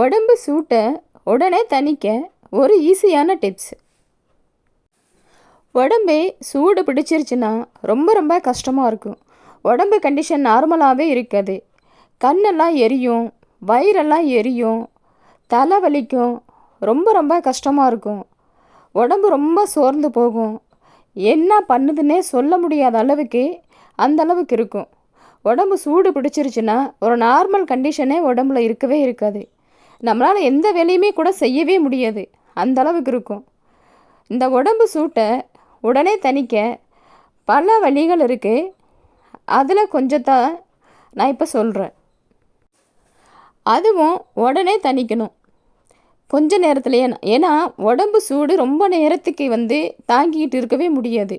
உடம்பு சூட்டை உடனே தணிக்க ஒரு ஈஸியான டிப்ஸ் உடம்பே சூடு பிடிச்சிருச்சுன்னா ரொம்ப ரொம்ப கஷ்டமாக இருக்கும். உடம்பு கண்டிஷன் நார்மலாகவே இருக்காது. கண்ணெல்லாம் எரியும் வயிறெல்லாம் எரியும் தலை வலிக்கும் ரொம்ப ரொம்ப கஷ்டமாக இருக்கும். உடம்பு ரொம்ப சோர்ந்து போகும். என்ன பண்ணுதுன்னே சொல்ல முடியாத அளவுக்கு அந்த அளவுக்கு இருக்கும். உடம்பு சூடு பிடிச்சிருச்சுன்னா ஒரு நார்மல் கண்டிஷனே உடம்புல இருக்கவே இருக்காது. நம்மளால் எந்த வேலையுமே கூட செய்யவே முடியாது. அந்த அளவுக்கு இருக்கும். இந்த உடம்பு சூட்டை உடனே தணிக்க பல வழிகள் இருக்குது அதில் கொஞ்சத்தான் நான் இப்போ சொல்கிறேன் அதுவும் உடனே தணிக்கணும். கொஞ்ச நேரத்துலையே ஏன்னா உடம்பு சூடு ரொம்ப நேரத்துக்கு வந்து தாங்கிக்கிட்டு இருக்கவே முடியாது.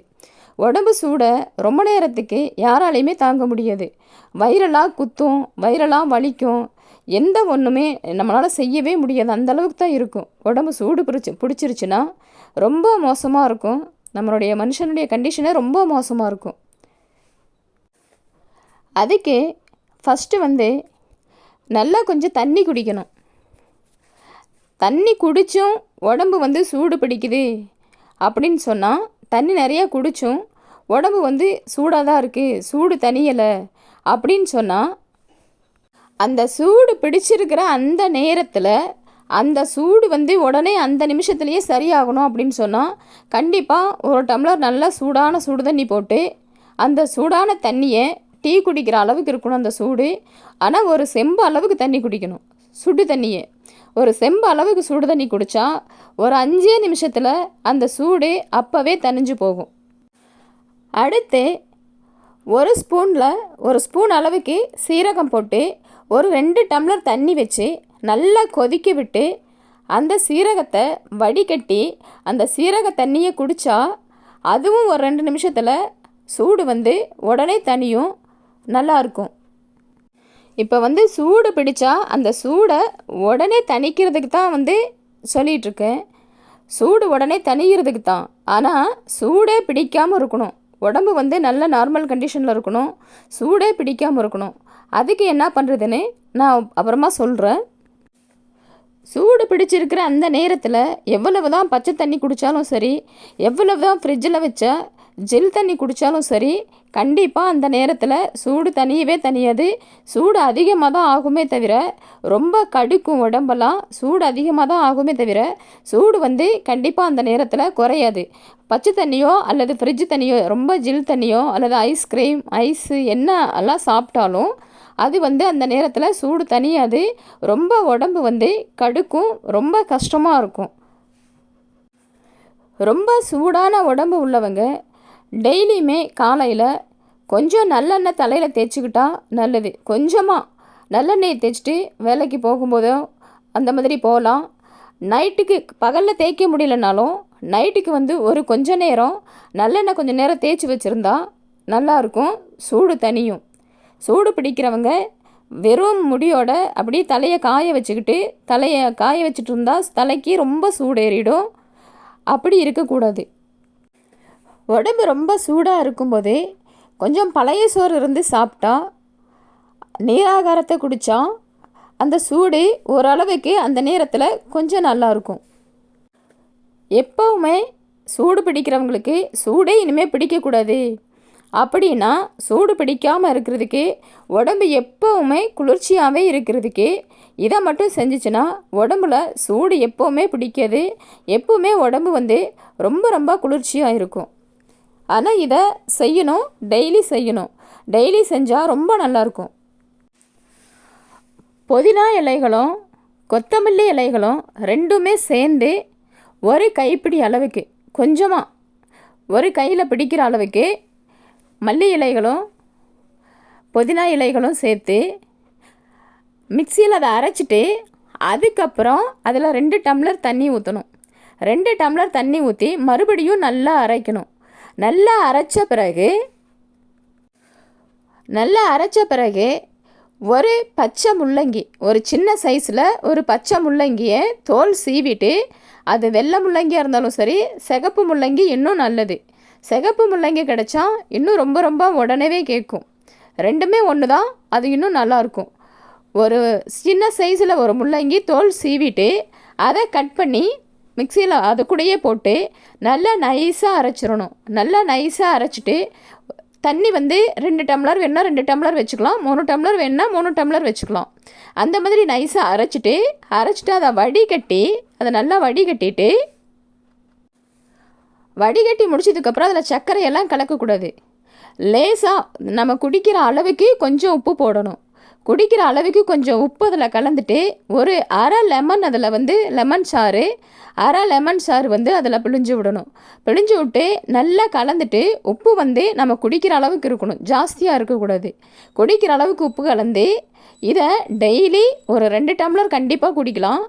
உடம்பு சூடை ரொம்ப நேரத்துக்கு யாராலையுமே தாங்க முடியாது. வயிறெல்லாம் குத்தும் வயிறெல்லாம் வலிக்கும். எந்த ஒன்றுமே நம்மளால் செய்யவே முடியாது. அந்த அளவுக்கு தான் இருக்கும். உடம்பு சூடு பிடிச்சி பிடிச்சிருச்சுன்னா ரொம்ப மோசமாக இருக்கும். நம்மளுடைய மனுஷனுடைய கண்டிஷனே ரொம்ப மோசமாக இருக்கும். அதுக்கு ஃபஸ்ட்டு வந்து நல்லா கொஞ்சம் தண்ணி குடிக்கணும். தண்ணி குடித்தும் உடம்பு வந்து சூடு பிடிக்குது அப்படின்னு சொன்னால் தண்ணி நிறையா குடித்தும் உடம்பு வந்து சூடாக தான் இருக்குது சூடு தனியலை அப்படின்னு சொன்னால் அந்த சூடு பிடிச்சிருக்கிற அந்த நேரத்தில் அந்த சூடு வந்து உடனே அந்த நிமிஷத்துலேயே சரியாகணும் அப்படின்னு சொன்னால் கண்டிப்பாக ஒரு டம்ளர் நல்லா சூடான சுடு தண்ணி போட்டு அந்த சூடான தண்ணியை டீ குடிக்கிற அளவுக்கு இருக்கணும் அந்த சூடு. ஆனால் ஒரு செம்பு அளவுக்கு தண்ணி குடிக்கணும் சுடு தண்ணியை. ஒரு செம்பு அளவுக்கு சுடு தண்ணி குடித்தா ஒரு அஞ்சே நிமிஷத்தில் அந்த சூடு அப்போவே தணிஞ்சு போகும். அடுத்து ஒரு ஸ்பூனில் ஒரு ஸ்பூன் அளவுக்கு சீரகம் போட்டு ஒரு ரெண்டு டம்ளர் தண்ணி வச்சு நல்லா கொதிக்க விட்டு அந்த சீரகத்தை வடிகட்டி அந்த சீரக தண்ணியை குடித்தா அதுவும் ஒரு ரெண்டு நிமிஷத்தில் சூடு வந்து உடனே தனியும் நல்லாயிருக்கும் இப்போ வந்து சூடு பிடிச்சா அந்த சூடை உடனே தணிக்கிறதுக்கு தான் வந்து சொல்லிகிட்ருக்கேன் சூடு உடனே தணிகிறதுக்கு தான். ஆனால் சூடே பிடிக்காமல் இருக்கணும். உடம்பு வந்து நல்ல நார்மல் கண்டிஷனில் இருக்கணும். சூடே பிடிக்காமல் இருக்கணும். அதுக்கு என்ன பண்ணுறதுன்னு நான் அப்புறமா சொல்கிறேன் சூடு பிடிச்சிருக்கிற அந்த நேரத்தில் எவ்வளவு தான் பச்சை தண்ணி குடித்தாலும் சரி எவ்வளவு தான் ஃப்ரிட்ஜில் வச்ச ஜில் தண்ணி குடித்தாலும் சரி கண்டிப்பாக அந்த நேரத்தில் சூடு தனியவே தனியாது சூடு அதிகமாக தான் ஆகுமே தவிர ரொம்ப கடுக்கும் உடம்பெல்லாம் சூடு அதிகமாக தான் ஆகுமே தவிர சூடு வந்து கண்டிப்பாக அந்த நேரத்தில் குறையாது. பச்சை தண்ணியோ அல்லது ஃப்ரிட்ஜ் தண்ணியோ ரொம்ப ஜில் தண்ணியோ அல்லது ஐஸ்கிரீம் ஐஸு என்ன எல்லாம் சாப்பிட்டாலும் அது வந்து அந்த நேரத்தில் சூடு தனியாது ரொம்ப உடம்பு வந்து கடுக்கும் ரொம்ப கஷ்டமாக இருக்கும். ரொம்ப சூடான உடம்பு உள்ளவங்க டெய்லியுமே காலையில் கொஞ்சம் நல்லெண்ணெய் தலையில் தேய்ச்சிக்கிட்டா நல்லது. கொஞ்சமாக நல்லெண்ணெயை தேய்ச்சிட்டு வேலைக்கு போகும்போதோ அந்த மாதிரி போகலாம். நைட்டுக்கு பகலில் தேய்க்க முடியலனாலும் நைட்டுக்கு வந்து ஒரு கொஞ்ச நேரம் நல்லெண்ணெய் கொஞ்சம் நேரம் தேய்ச்சி வச்சுருந்தா நல்லாயிருக்கும் சூடு தனியும் சூடு பிடிக்கிறவங்க வெறும் முடியோட அப்படியே தலையை காய வச்சுக்கிட்டு தலையை காய வச்சுட்டு இருந்தால் தலைக்கு ரொம்ப சூடேறிடும். அப்படி இருக்கக்கூடாது. உடம்பு ரொம்ப சூடாக இருக்கும்போதே கொஞ்சம் பழைய சோறு இருந்து சாப்பிட்டா நீராகாரத்தை குடித்தா அந்த சூடு ஓரளவுக்கு அந்த நேரத்தில் கொஞ்சம் நல்லாயிருக்கும் எப்போவுமே சூடு பிடிக்கிறவங்களுக்கு சூடே இனிமேல் பிடிக்கக்கூடாது அப்படின்னா சூடு பிடிக்காமல் இருக்கிறதுக்கு உடம்பு எப்போவுமே குளிர்ச்சியாகவே இருக்கிறதுக்கு இதை மட்டும் செஞ்சிச்சுன்னா உடம்புல சூடு எப்போவுமே பிடிக்காது. எப்போவுமே உடம்பு வந்து ரொம்ப ரொம்ப குளிர்ச்சியாக இருக்கும். ஆனால் இதை செய்யணும் டெய்லி செய்யணும். டெய்லி செஞ்சால் ரொம்ப நல்லாயிருக்கும் புதினா இலைகளும் கொத்தமல்லி இலைகளும் ரெண்டுமே சேர்ந்து ஒரு கைப்பிடி அளவுக்கு கொஞ்சமாக ஒரு கையில் பிடிக்கிற அளவுக்கு மல்லி இலைகளும் புதினா இலைகளும் சேர்த்து மிக்சியில் அதை அரைச்சிட்டு அதுக்கப்புறம் அதில் ரெண்டு டம்ளர் தண்ணி ஊற்றணும் ரெண்டு டம்ளர் தண்ணி ஊற்றி மறுபடியும் நல்லா அரைக்கணும். நல்லா அரைச்ச பிறகு நல்லா அரைச்ச பிறகு ஒரு பச்சை முள்ளங்கி ஒரு சின்ன சைஸில் ஒரு பச்சை முள்ளங்கியை தோல் சீவிட்டு அது வெள்ளை முள்ளங்கியாக இருந்தாலும் சரி சிகப்பு முள்ளங்கி இன்னும் நல்லது. சிகப்பு முள்ளங்கி கிடைச்சா இன்னும் ரொம்ப ரொம்ப உடனே கேட்கும். ரெண்டுமே ஒன்று தான் அது இன்னும் நல்லாயிருக்கும் ஒரு சின்ன சைஸில் ஒரு முள்ளங்கி தோல் சீவிட்டு அதை கட் பண்ணி மிக்சியில் அது கூடயே போட்டு நல்லா நைஸாக அரைச்சிடணும். நல்லா நைஸாக அரைச்சிட்டு தண்ணி வந்து ரெண்டு டம்ளர் வேணால் ரெண்டு டம்ளர் வச்சுக்கலாம். மூணு டம்ளர் வேணுன்னா மூணு டம்ளர் வச்சுக்கலாம். அந்த மாதிரி நைஸாக அரைச்சிட்டு அரைச்சிட்டு அதை வடிகட்டி அதை நல்லா வடிகட்டிட்டு வடிகட்டி முடிச்சதுக்கப்புறம் அதில் சர்க்கரையெல்லாம் கலக்கக்கூடாது. லேசாக நம்ம குடிக்கிற அளவுக்கு கொஞ்சம் உப்பு போடணும். குடிக்கிற அளவுக்கு கொஞ்சம் உப்பு அதில் கலந்துட்டு ஒரு அரை லெமன் அதில் வந்து லெமன் சாறு அரை லெமன் சாறு வந்து அதில் பிழிஞ்சு விடணும். பிழிஞ்சு விட்டு நல்லா கலந்துட்டு உப்பு வந்து நம்ம குடிக்கிற அளவுக்கு இருக்கணும். ஜாஸ்தியாக இருக்கக்கூடாது. குடிக்கிற அளவுக்கு உப்பு கலந்து இதை டெய்லி ஒரு ரெண்டு டம்ளர் கண்டிப்பாக குடிக்கலாம்.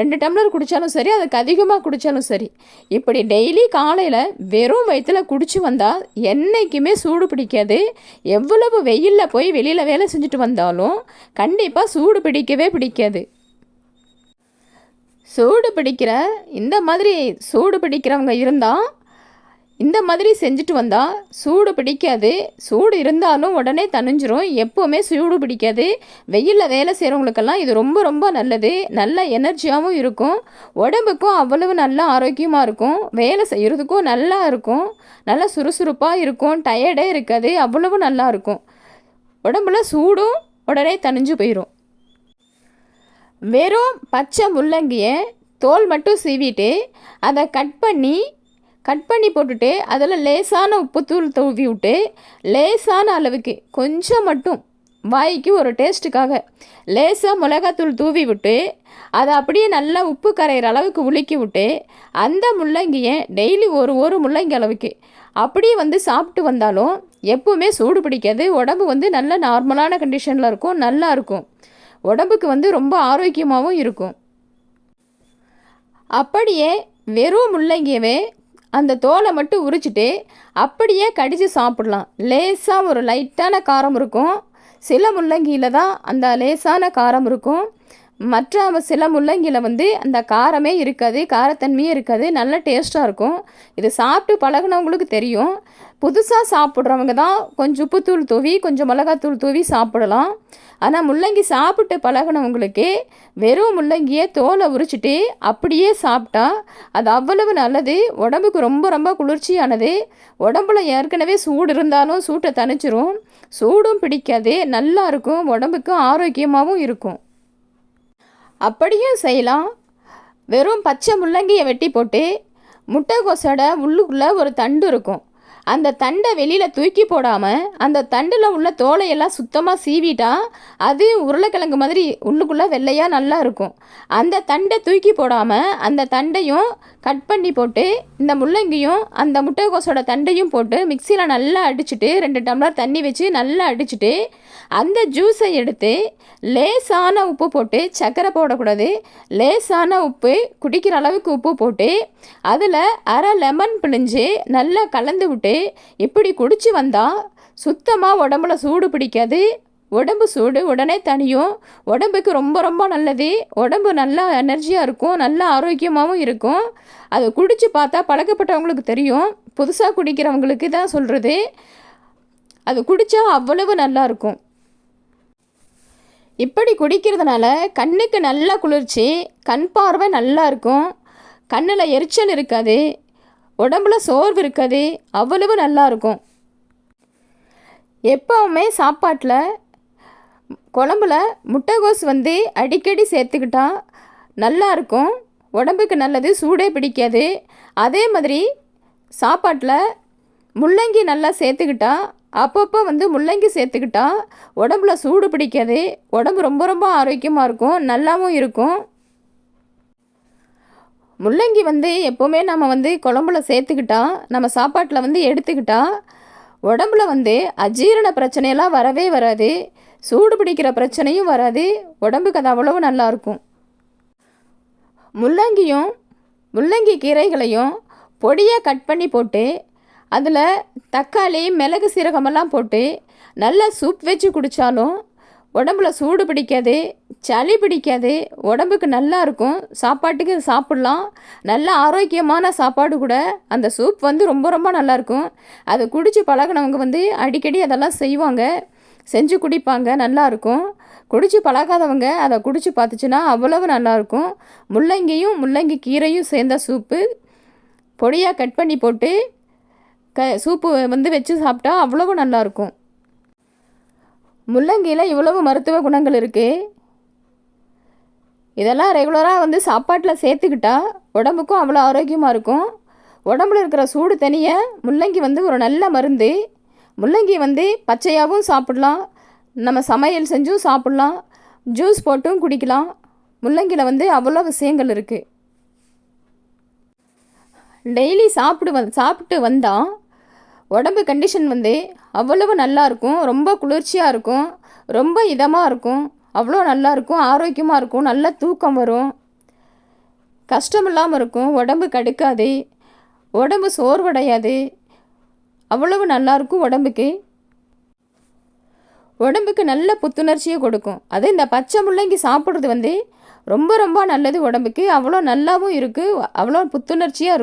ரெண்டு டம்ளர் குடித்தாலும் சரி அதுக்கு அதிகமாக குடித்தாலும் சரி. இப்படி டெய்லி காலையில் வெறும் வயிற்றில் குடித்து வந்தால் என்றைக்குமே சூடு பிடிக்காது. எவ்வளவு வெயிலில் போய் வெளியில் வேலை செஞ்சுட்டு வந்தாலும் கண்டிப்பாக சூடு பிடிக்கவே பிடிக்காது. சூடு பிடிக்கிற இந்த மாதிரி சூடு பிடிக்கிறவங்க இருந்தால் இந்த மாதிரி செஞ்சுட்டு வந்தால் சூடு பிடிக்காது. சூடு இருந்தாலும் உடனே தணிஞ்சிரும். எப்போவுமே சூடு பிடிக்காது. வெயிலில் வேலை செய்கிறவங்களுக்கெல்லாம் இது ரொம்ப ரொம்ப நல்லது. நல்ல எனர்ஜியாகவும் இருக்கும். உடம்புக்கும் அவ்வளவு நல்ல ஆரோக்கியமாக இருக்கும். வேலை செய்கிறதுக்கும் நல்லா இருக்கும். நல்லா சுறுசுறுப்பாக இருக்கும். டயர்டே இருக்காது. அவ்வளவு நல்லா இருக்கும். உடம்புல சூடும் உடனே தணிஞ்சு போயிடும் வெறும் பச்சை முள்ளங்கியை தோல் மட்டும் சீவிட்டு அதை கட் பண்ணி கட் பண்ணி போட்டுட்டு அதில் லேசான உப்புத்தூள் தூவி விட்டு லேசான அளவுக்கு கொஞ்சம் மட்டும் வாய்க்கு ஒரு டேஸ்ட்டுக்காக லேசாக மிளகாத்தூள் தூவி விட்டு அதை அப்படியே நல்லா உப்பு கரையிற அளவுக்கு உலுக்கி விட்டு அந்த முள்ளங்கியை டெய்லி ஒரு ஒரு முள்ளங்கி அளவுக்கு அப்படியே வந்து சாப்பிட்டு வந்தாலும் எப்போவுமே சூடு பிடிக்காது. உடம்பு வந்து நல்ல நார்மலான கண்டிஷனில் இருக்கும் நல்லா இருக்கும். உடம்புக்கு வந்து ரொம்ப ஆரோக்கியமாகவும் இருக்கும். அப்படியே வெறும் முள்ளங்கியவே அந்த தோலை மட்டும் உரிச்சிட்டு அப்படியே கடித்து சாப்பிடலாம். லேசாக ஒரு லைட்டான காரம் இருக்கும். சில முள்ளங்கியில் தான் அந்த லேசான காரம் இருக்கும். மற்ற சில முள்ளங்கியில் வந்து அந்த காரமே இருக்காது காரத்தன்மையே இருக்காது நல்ல டேஸ்ட்டாக இருக்கும். இது சாப்பிட்டு பழகுனவங்களுக்கு தெரியும். புதுசாக சாப்பிட்றவங்க தான் கொஞ்சம் உப்புத்தூள் தூவி கொஞ்சம் மிளகாத்தூள் தூவி சாப்பிடலாம். ஆனால் முள்ளங்கி சாப்பிட்டு பழகினவங்களுக்கு வெறும் முள்ளங்கியை தோலை உரிச்சிட்டு அப்படியே சாப்பிட்டா அது அவ்வளவு நல்லது. உடம்புக்கு ரொம்ப ரொம்ப குளிர்ச்சியானது. உடம்புல ஏற்கனவே சூடு இருந்தாலும் சூட்டை தணிச்சிரும். சூடும் பிடிக்காது நல்லா இருக்கும். உடம்புக்கு ஆரோக்கியமாகவும் இருக்கும். அப்படியும் செய்யலாம். வெறும் பச்சை முள்ளங்கியை வெட்டி போட்டு முட்டைக்கோசோட உள்ளுக்குள்ளே ஒரு தண்டு இருக்கும். அந்த தண்டை வெளியில் தூக்கி போடாமல் அந்த தண்டில் உள்ள தோலையெல்லாம் சுத்தமாக சீவிட்டா அது உருளைக்கிழங்கு மாதிரி உள்ளுக்குள்ளே வெள்ளையாக நல்லா இருக்கும். அந்த தண்டை தூக்கி போடாமல் அந்த தண்டையும் கட் பண்ணி போட்டு இந்த முள்ளங்கியும் அந்த முட்டைக்கோசோட தண்டையும் போட்டு மிக்சியில் நல்லா அடிச்சுட்டு ரெண்டு டம்ளர் தண்ணி வச்சு நல்லா அடிச்சுட்டு அந்த ஜூஸை எடுத்து லேசான உப்பு போட்டு சர்க்கரை போடக்கூடாது. லேசான உப்பு குடிக்கிற அளவுக்கு உப்பு போட்டு அதில் அரை லெமன் பிழிஞ்சு நல்லா கலந்து விட்டு இப்படி குடித்து வந்தால் சுத்தமாக உடம்புல சூடு பிடிக்காது. உடம்பு சூடு உடனே தனியும். உடம்புக்கு ரொம்ப ரொம்ப நல்லது. உடம்பு நல்லா எனர்ஜியாக இருக்கும் நல்லா ஆரோக்கியமாகவும் இருக்கும். அதை குடித்து பார்த்தா பழக்கப்பட்டவங்களுக்கு தெரியும். புதுசாக குடிக்கிறவங்களுக்கு தான் சொல்கிறது அது குடித்தா அவ்வளவு நல்லா இருக்கும். இப்படி குடிக்கிறதுனால கண்ணுக்கு நல்லா குளிர்ச்சி கண் பார்வை நல்லா இருக்கும். கண்ணில் எரிச்சல் இருக்காது. உடம்புல சோர்வு இருக்காது. அவ்வளவு நல்லாயிருக்கும் எப்போவுமே சாப்பாட்டில் குழம்புல முட்டைகோஸ் வந்து அடிக்கடி சேர்த்துக்கிட்டா நல்லாயிருக்கும் உடம்புக்கு நல்லது சூடே பிடிக்காது. அதே மாதிரி சாப்பாட்டில் முள்ளங்கி நல்லா சேர்த்துக்கிட்டா அப்பப்போ வந்து முள்ளங்கி சேர்த்துக்கிட்டா உடம்புல சூடு பிடிக்காது உடம்பு ரொம்ப ரொம்ப ஆரோக்கியமாக இருக்கும் நல்லாவும் இருக்கும். முள்ளங்கி வந்து எப்போவுமே நம்ம வந்து குழம்புல சேர்த்துக்கிட்டா நம்ம சாப்பாட்டில் வந்து எடுத்துக்கிட்டா உடம்புல வந்து அஜீரண பிரச்சனையெல்லாம் வரவே வராது சூடு பிடிக்கிற பிரச்சனையும் வராது உடம்புக்கு அது அவ்வளவு நல்லாயிருக்கும் முள்ளங்கியும் முள்ளங்கி கீரைகளையும் பொடியாக கட் பண்ணி போட்டு அதில் தக்காளி மிளகு சீரகமெல்லாம் போட்டு நல்லா சூப் வச்சு குடித்தாலும் உடம்புல சூடு பிடிக்காது சளி பிடிக்காது உடம்புக்கு நல்லா இருக்கும் சாப்பாட்டுக்கு சாப்பிட்லாம். நல்ல ஆரோக்கியமான சாப்பாடு கூட அந்த சூப் வந்து ரொம்ப ரொம்ப நல்லாயிருக்கும் அதை குடித்து பழகினவங்க வந்து அடிக்கடி அதெல்லாம் செய்வாங்க. செஞ்சு குடிப்பாங்க நல்லாயிருக்கும் குடிச்சு பழகாதவங்க அதை குடிச்சு பார்த்துச்சுன்னா அவ்வளவு நல்லாயிருக்கும் முள்ளங்கியும் முள்ளங்கி கீரையும் சேர்ந்த சூப்பு பொடியாக கட் பண்ணி போட்டு க சூப்பு வந்து வச்சு சாப்பிட்டா அவ்வளவு நல்லாயிருக்கும். முள்ளங்கியில் இவ்வளவு மருத்துவ குணங்கள் இருக்குது இதெல்லாம் ரெகுலராக வந்து சாப்பாட்டில் சேர்த்துக்கிட்டா உடம்புக்கும் அவ்வளோ ஆரோக்கியமாக இருக்கும். உடம்புல இருக்கிற சூடு தனிய முள்ளங்கி வந்து ஒரு நல்ல மருந்து. முள்ளங்கி வந்து பச்சையாகவும் சாப்பிடலாம். நம்ம சமையல் செஞ்சும் சாப்பிட்லாம். ஜூஸ் போட்டும் குடிக்கலாம். முள்ளங்கியில் வந்து அவ்வளோ விஷயங்கள் இருக்குது டெய்லி சாப்பிடு வந் சாப்பிட்டு வந்தால் உடம்பு கண்டிஷன் வந்து அவ்வளவு நல்லா இருக்கும் ரொம்ப குளிர்ச்சியாக இருக்கும் ரொம்ப இதமாக இருக்கும் அவ்வளோ நல்லா இருக்கும் ஆரோக்கியமாக இருக்கும் நல்ல தூக்கம் வரும். கஷ்டம் இல்லாமல் இருக்கும் உடம்பு கடுக்காது உடம்பு சோர்வடையாது அவ்வளவு நல்லாயிருக்கும் உடம்புக்கு. உடம்புக்கு நல்ல புத்துணர்ச்சியை கொடுக்கும். அது இந்த பச்சை முள்ளங்கி சாப்பிட்றது வந்து ரொம்ப ரொம்ப நல்லது உடம்புக்கு. அவ்வளோ நல்லாவும் இருக்குது அவ்வளோ புத்துணர்ச்சியாக இருக்கும்.